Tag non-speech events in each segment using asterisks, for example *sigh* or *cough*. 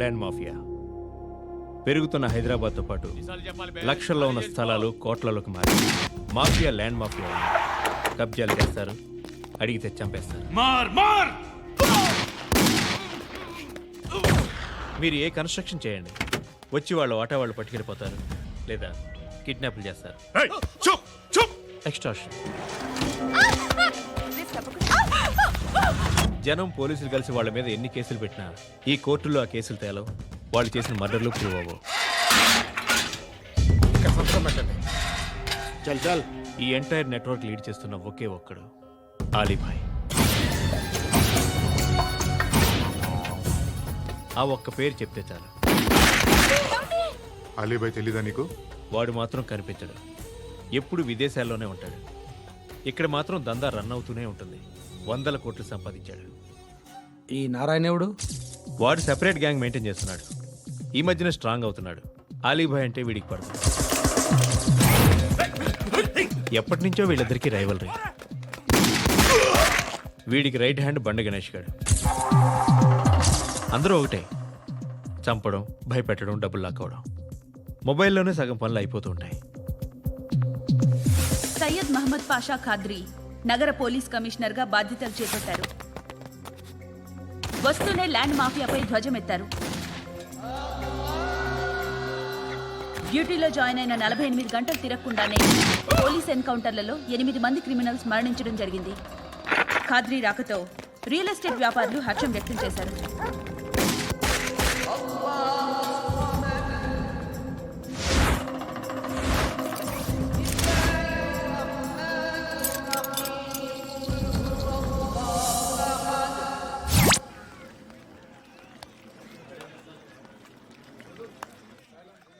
Land mafia. పెరుగుతున్న హైదరాబాద్తో పాటు లక్షల్లో ఉన్న స్థలాలు కోట్లలోకి మారి మాఫియా ల్యాండ్ మాఫియా. కబ్జాలు చేస్తారు అడిగితే చంపేస్తారు. మార్ మార్! మీరు ఏ కన్స్ట్రక్షన్ చేయండి. వచ్చి వాళ్ళు ఆటో వాళ్ళు పట్టుకెళ్ళిపోతారు లేదా కిడ్నాప్లు చేస్తారు. ఏయ్, చూప్ చూప్! ఎక్స్ట్రాషన్ జనం పోలీసులు కలిసి వాళ్ళ మీద ఎన్ని కేసులు పెట్టినా ఈ కోర్టులో ఆ కేసులు తేలవు. వాళ్ళు చేసిన మర్డర్లు ప్రూవ్ అవ్వవు. చల్ చల్. ఈ ఎంటైర్ నెట్వర్క్ లీడ్ చేస్తున్న ఒకే ఒక్కడు ఆలీభాయ్. ఆ ఒక్క పేరు చెప్తే చాలు. అలీబాయ్ తెలీదా నీకు? వాడు మాత్రం కనిపించడు. ఎప్పుడు విదేశాల్లోనే ఉంటాడు. ఇక్కడ మాత్రం దందా రన్ అవుతూనే ఉంటుంది. వందల కోట్లు సంపాదించాడు. ఈ నారాయణవుడు వాడు సెపరేట్ గ్యాంగ్ మెయింటైన్ చేస్తున్నాడు. ఈ మధ్యన స్ట్రాంగ్ అవుతున్నాడు. ఆలీభాయ్ అంటే వీడికి పడుతుంది ఎప్పటి నుంచో వీళ్ళిద్దరికి రైవలరీ వీడికి రైట్ హ్యాండ్ బండ గణేష్ గాడు. అందరూ ఒకటే. చంపడం భయపెట్టడం డబ్బులు లాక్కోవడం. మొబైల్లోనే సగం పనులు అయిపోతూ ఉంటాయి. సయ్యద్ మహమ్మద్ పాషా ఖాద్రి నగర పోలీస్ కమిషనర్గా బాధ్యతలు చేపట్టారు. వస్తూనే ల్యాండ్ మాఫియాపై ధ్వజమెత్తారు. డ్యూటీలో జాయిన్ అయిన నలభై ఎనిమిది గంటలు తిరగకుండానే పోలీస్ ఎన్కౌంటర్లలో ఎనిమిది మంది క్రిమినల్స్ మరణించడం జరిగింది. ఖాద్రి రాకతో రియల్ ఎస్టేట్ వ్యాపారులు హర్షం వ్యక్తం చేశారు.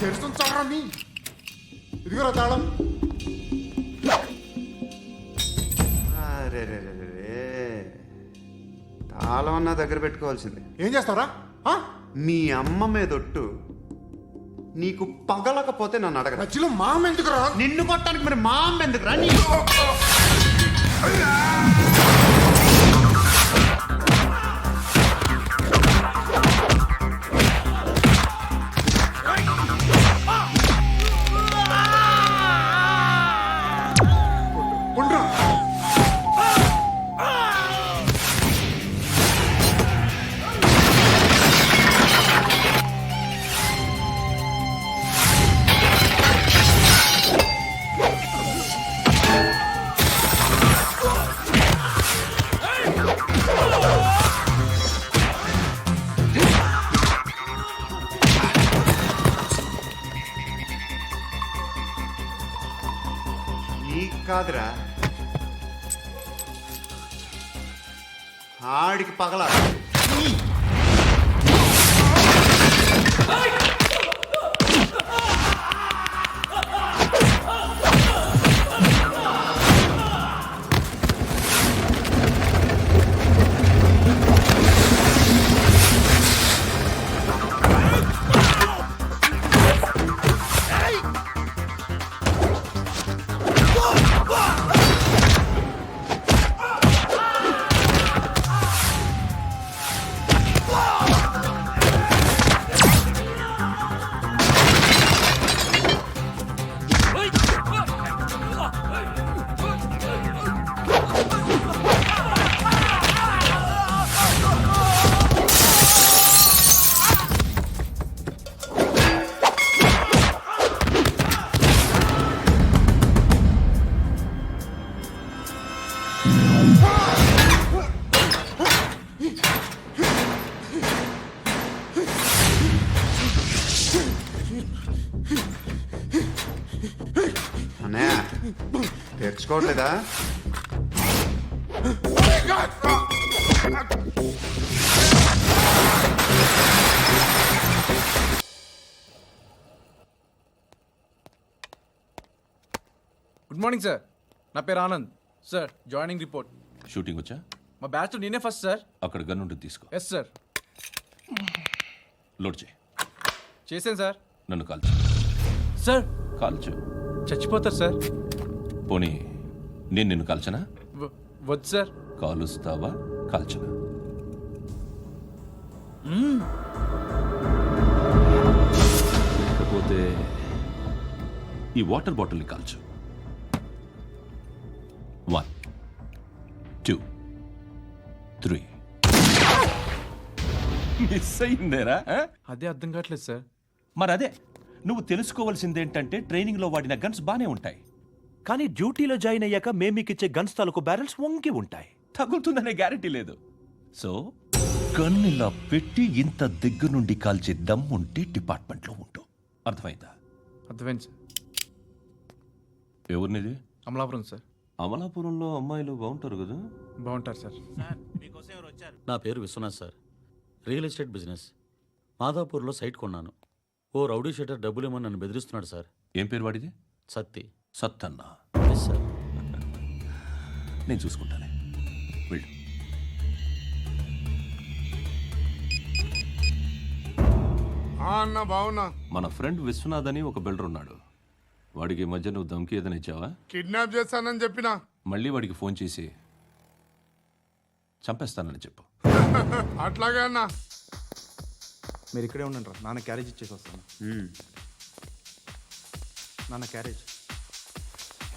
తెరుస్తుంది చావరా నీ? ఇదిగోరా తాళం. తాళం అన్నా దగ్గర పెట్టుకోవాల్సింది. ఏం చేస్తావురా? ఆ? మీ అమ్మ మీదొట్టు నీకు పగలకపోతే నన్ను అడగరా. మధ్యలో మామ ఎందుకురా? నిన్ను కొట్టడానికి మరి మా అమ్మ ఎందుకురా? నీ నీకు కాదురా. ఆడికి పగల. తెరుచుకోవట్లేదా గుడ్ మార్నింగ్ సార్ నా పేరు Anand. Sir joining report shooting వచ్చా? మా బ్యాచ్లో నేనే ఫస్ట్ సార్ అక్కడ గన్ ఉంటుంది తీసుకో. ఎస్ సార్ లోడ్ చేయి. చేశాను సార్ నన్ను కాల్చు సార్ కాల్చు చచ్చిపోతారు సార్ పోనీ నేను నిన్ను కాల్చనా? వద్దు సార్. కాలుస్తావా? కాల్చనా? లేకపోతే ఈ వాటర్ బాటిల్ని కాల్చు. One two three. మిస్ అయిందేరా? అదే అర్థం కావట్లేదు సార్. మరి అదే నువ్వు తెలుసుకోవాల్సిందేంటంటే ట్రైనింగ్లో వాడిన గన్స్ బానే ఉంటాయి. కానీ డ్యూటీలో జాయిన్ అయ్యాక మేము మీకు ఇచ్చే గన్స్ తాలూకు బ్యారెల్స్ వంగి ఉంటాయి. తగులుతుందనే గ్యారెంటీ లేదు. సో గన్ ఇలా పెట్టి ఇంత దగ్గర నుండి కాల్చే దమ్ ఉంటే డిపార్ట్మెంట్లో ఉంటు అర్థమైందా? అర్థమైంది సార్. ఎవరినిది? అమలాపురం సార్. అమలాపురంలో అమ్మాయిలు బాగుంటారు కదా? బాగుంటారు సార్. నా పేరు Viswanath sir. Real estate business. మాదాపూర్లో site కొన్నాను. ఓ రౌడీ షెటర్ డబ్బులు ఏమో నన్ను బెదిరిస్తున్నాడు సార్. ఏం పేరు వాడిది? సత్తి. సత్తన్న. నేను చూసుకుంటానే. వెళ్ళు. ఆ అన్న బావున్నా. మన ఫ్రెండ్ విశ్వనాథ్ అని ఒక బిల్డర్ ఉన్నాడు. వాడికి ఈ మధ్య నువ్వు దమ్కి ఏదైనా ఇచ్చావా? కిడ్నాప్ చేస్తానని చెప్పిన. మళ్ళీ వాడికి ఫోన్ చేసి చంపేస్తానని చెప్పు. *laughs* అట్లాగే అన్న. మీరు ఇక్కడే ఉండండి రా. నాన్న క్యారేజ్ ఇచ్చేసి వస్తాను. నాన్న క్యారేజ్.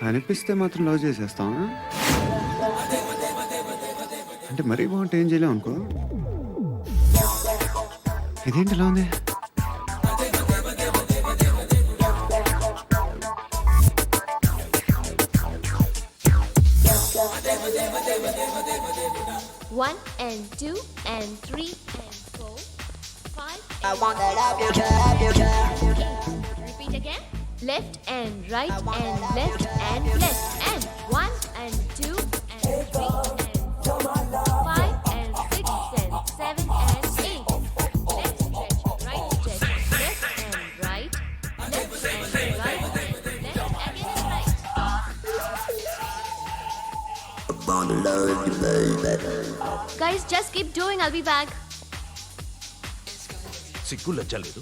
కనిపిస్తే మాత్రం లవ్ చేసేస్తాం అంటే మరీ బాగుంటే ఏం చేయలేం అనుకో ఇదేంటి ఇలా ఉంది One and two and three and four, five. I want that up your job, your job. Eight. Repeat again. Left and right and left and left and one and two and three and four, five and six and seven and eight. Left stretch, right stretch, left and right, left and right, left again and right. Guys, just keep doing. I'll be back. సిగ్గు లజ్జ లేదు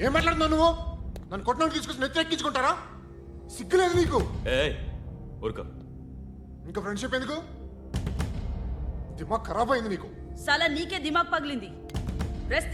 ఏం మాట్లాడుతున్నావు నువ్వు? నన్ను కొట్టినోడు తీసుకొచ్చి నెత్తి ఎక్కించుకుంటారా? సిగ్గులేదు నీకు? ఏ ఊరుకో. ఇంకా ఫ్రెండ్షిప్ ఎందుకు? దిమాగ్ ఖరాబ్ అయింది నీకు. సలా నీకే దిమాగ్ పగిలింది. రెస్ట్